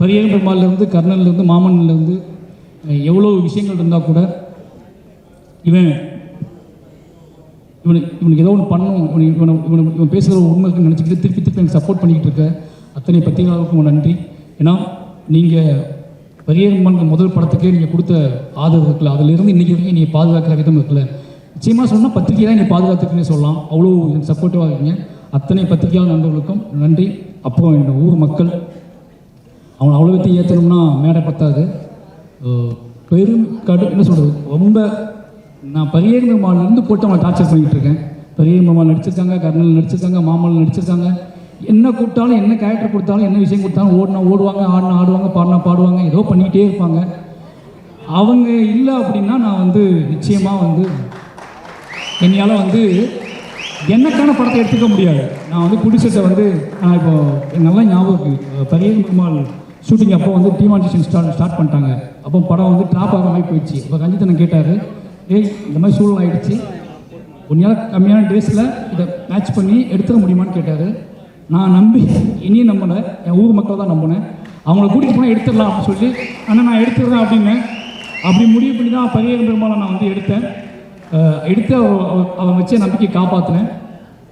பரியன் பெருமாள்லேருந்து கர்ணன்லேருந்து மாமன்லேருந்து எவ்வளோ விஷயங்கள் இருந்தால் கூட இவன் இவனுக்கு இவனுக்கு ஏதோ ஒன்று பண்ணும் இவனு இவனை இவனை இவன் பேசுகிற உண்மைக்கு நினச்சிக்கிட்டு திருப்பி திருப்பி எனக்கு சப்போர்ட் பண்ணிக்கிட்டு இருக்க. அத்தனை பத்திரிகையாளருக்கும் நன்றி. ஏன்னா நீங்கள் பரியம்மன் முதல் படத்துக்கே நீங்கள் கொடுத்த ஆதரவு இருக்குல்ல. அதிலிருந்து இன்றைக்கி வரைக்கும் நீங்கள் பாதுகாக்கிற விதம் இருக்குல்ல. நிச்சயமாக சொன்னால் பத்திரிகை தான் நீங்கள் பாதுகாத்துக்குனே சொல்லலாம். அவ்வளோ எனக்கு சப்போர்ட்டிவாக இருக்கீங்க. அத்தனை பத்திரிகையாளர் நண்பர்களுக்கும் நன்றி. அப்புறம் என்னோடய ஊர் மக்கள் அவனை அவ்வளோ பற்றி ஏற்றணும்னா மேடை பத்தாது. பெரும் கடு என்ன சொல்கிறது ரொம்ப நான் பரியேறு மாலிருந்து போட்டு அவனை டார்ச்சர் பண்ணிகிட்டு இருக்கேன். பரியேறு மாமால் நடிச்சிருக்காங்க கர்னல் நடிச்சிருக்காங்க மாமல் நடிச்சிருக்காங்க. என்ன கூப்பிட்டாலும் என்ன கேரக்டர் கொடுத்தாலும் என்ன விஷயம் கொடுத்தாலும் ஓடினா ஓடுவாங்க ஆடினா ஆடுவாங்க பாடினா பாடுவாங்க ஏதோ பண்ணிக்கிட்டே இருப்பாங்க. அவங்க இல்லை அப்படின்னா நான் வந்து நிச்சயமாக வந்து என்னையால் வந்து எனக்கான படத்தை எடுத்துக்க முடியாது. நான் வந்து குடிசத்தை வந்து நான் இப்போ நல்லா ஞாபகம் இருக்குது பரியன் ஷூட்டிங் அப்போ வந்து டிமான்டேஷன் ஸ்டார்ட் ஸ்டார்ட் பண்ணிட்டாங்க. அப்போ படம் வந்து ட்ராப் ஆகிற மாதிரி போயிடுச்சு. இப்போ ரஞ்சித்தனம் கேட்டார் ஏய் இந்த மாதிரி சூழல் ஆகிடுச்சு உன்னால் கம்மியான டேஸில் இதை மேட்ச் பண்ணி எடுத்துட முடியுமான்னு கேட்டார். நான் நம்பி இனியும் நம்பினேன் என் ஊர் மக்களை தான் நம்பினேன். அவங்கள கூட்டிகிட்டு போனால் எடுத்துடலாம் அப்படின்னு சொல்லி ஆனால் நான் எடுத்துடுறேன் அப்படின்னேன். அப்படி முடிவு பண்ணி தான் பரியன் பெருமாளை நான் வந்து எடுத்தேன். எடுத்து அவன் வச்ச நம்பிக்கையை காப்பாற்றினேன்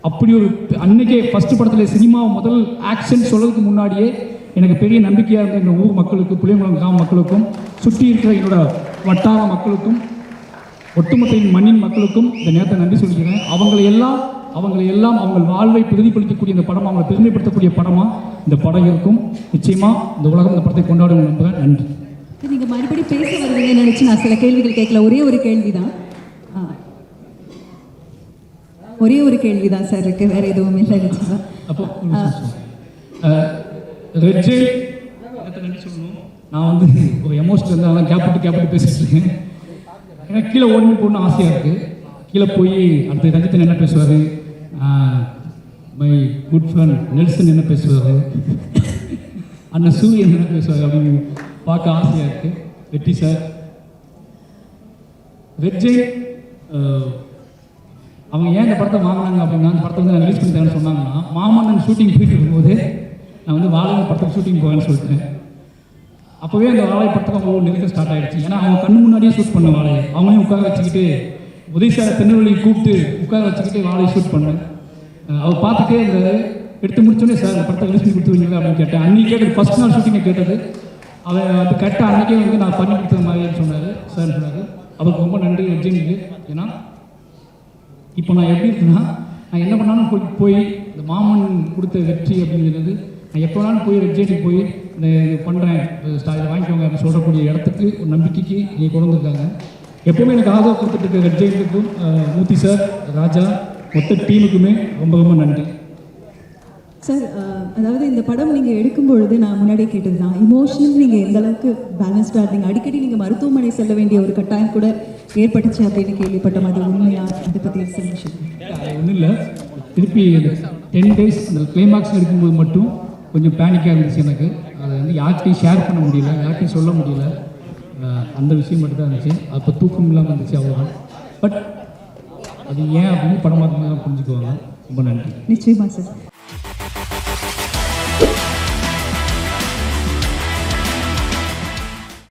அப்படி ஒரு அன்னைக்கே ஃபஸ்ட்டு படத்தில் சினிமா முதல் ஆக்ஷன் சொல்கிறதுக்கு முன்னாடியே எனக்கு பெரிய நம்பிக்கையாக இருந்த எங்கள் ஊர் மக்களுக்கு புளியங்குளம் கிராம மக்களுக்கும் சுற்றி இருக்கிற என்னோட வட்டார மக்களுக்கும் ஒட்டுமொத்த மண்ணின் மக்களுக்கும் இந்த நேரத்தை நன்றி சொல்கிறேன் அவங்களை எல்லாம் அவங்களை எல்லாம் அவங்க வாழ்வை பிரதிபலிக்கக்கூடிய இந்த படம் அவங்களை பெருமைப்படுத்தக்கூடிய படமாக இந்த படம் இருக்கும். நிச்சயமாக இந்த உலகம் இந்த படத்தை கொண்டாடும் நம்புகிறேன் நன்றி. நீங்க மறுபடியும் பேச வருவீங்கன்னு நினைச்சு நான் சில கேள்விகள் கேட்கல. ஒரே ஒரு கேள்விதான். ஆ. ஒரே ஒரு கேள்விதான் சார் இருக்கு. வேற எதுவும் இல்லை அப்போ ஒரு சொல்லணும்? நான் வந்து ஒரு எமோஸ்ட் வந்து அதான் கேப் கேப்பிட்டு கேப் பேசிட்டு இருக்கேன். எனக்கு கீழே ஓடி போகணும்னு ஆசையாக இருக்குது கீழே போய் அடுத்த ரஞ்சித்தன் என்ன பேசுவார்? மை குட் ஃப்ரெண்ட் நெல்சன் என்ன பேசுவார்? அண்ணன் சூரியன் என்ன பேசுவார் அப்படின்னு பார்க்க ஆசையாக இருக்குது வெற்றி சார். ரெட் அவங்க ஏன் இந்த படத்தை வாங்கினாங்க அப்படின்னா அந்த படத்தை வந்து ரிலீஸ் பண்ணி தரேன்னு சொன்னாங்கன்னா மாமன்னன் ஷூட்டிங் போயிட்டு இருக்கும்போது நான் வந்து வாழை படத்துக்கு ஷூட்டிங் போவேன்னு சொல்லிட்டேன் அப்போவே அந்த வாழை படத்துக்கு அவங்க நெருக்க ஸ்டார்ட் ஆயிடுச்சு. ஏன்னா அவங்க கண்ணு முன்னாடியே ஷூட் பண்ண வாழையை. அவங்களையும் உட்கார வச்சுக்கிட்டு உதய சார் திருநெல்வேலி கூப்பிட்டு உட்கார வச்சுக்கிட்டு வாழையை ஷூட் பண்ணேன். அவர் பார்த்துட்டே இருந்தாரு எடுத்து முடிச்சோடனே சார் அந்த படத்தை ரிலீஸ் பண்ணி கொடுத்துருவீங்களா? அப்படின்னு கேட்டேன். அன்றைக்கி கேட்டது ஃபஸ்ட் நாள் ஷூட்டிங்கை கேட்டது. அவன் அது கரெக்டாக அன்றைக்கே வந்து நான் பண்ணி கொடுத்தது மாதிரின்னு சொன்னார். சார் சொன்னார். அவருக்கு ரொம்ப நன்றி ரஜினிக்கு. ஏன்னா இப்போ நான் எப்படி இருக்குன்னா நான் என்ன பண்ணாலும் போய் போய் இந்த மாமன் கொடுத்த வெற்றி அப்படிங்கிறது நான் எப்போ வேணாலும் போய் ரெட்ஜெட்டுக்கு போய் இந்த இது பண்ணுறேன் இதை வாங்கிக்கோங்க அப்படின்னு சொல்லக்கூடிய இடத்துக்கு ஒரு நம்பிக்கைக்கு நீங்கள் கொண்டு வந்திருக்காங்க. எப்போவுமே எனக்கு ஆதரவு கொடுத்துட்டு இருக்க ரெட்ஜெட்டுக்கும் மூர்த்தி சார் ராஜா மொத்த டீமுக்குமே ரொம்ப ரொம்ப நன்றி. சார் அதாவது இந்த படம் நீங்க எடுக்கும் பொழுது நான் முன்னாடியே கேட்டது தான் இமோஷனல் நீங்க எந்த அளவுக்கு பேலன்ஸ்டா இருந்தீங்க? அடிக்கடி நீங்க மருத்துவமனை செல்ல வேண்டிய ஒரு கட்டாயம் கூட ஏற்பட்டுச்சு அப்படின்னு கேள்விப்பட்டோம் அது உண்மையா? அதை பத்தி சொல்லுங்க ஒன்றும் இல்லை. திருப்பி டென் டேஸ் அந்த கிளைமாக்ஸ் எடுக்கும்போது மட்டும் கொஞ்சம் பேனிக்காக இருந்துச்சு எனக்கு. அதை வந்து யார்கிட்டையும் ஷேர் பண்ண முடியல யார்கிட்டையும் சொல்ல முடியல. அந்த விஷயம் மட்டும் தான் இருந்துச்சு. அப்போ தூக்கம் இல்லாமல் இருந்துச்சு அவ்வளோதான் பட் அது ஏன் அப்படின்னு படம் தான் புரிஞ்சுக்குவாங்க. ரொம்ப நன்றி. நிச்சயமா சார்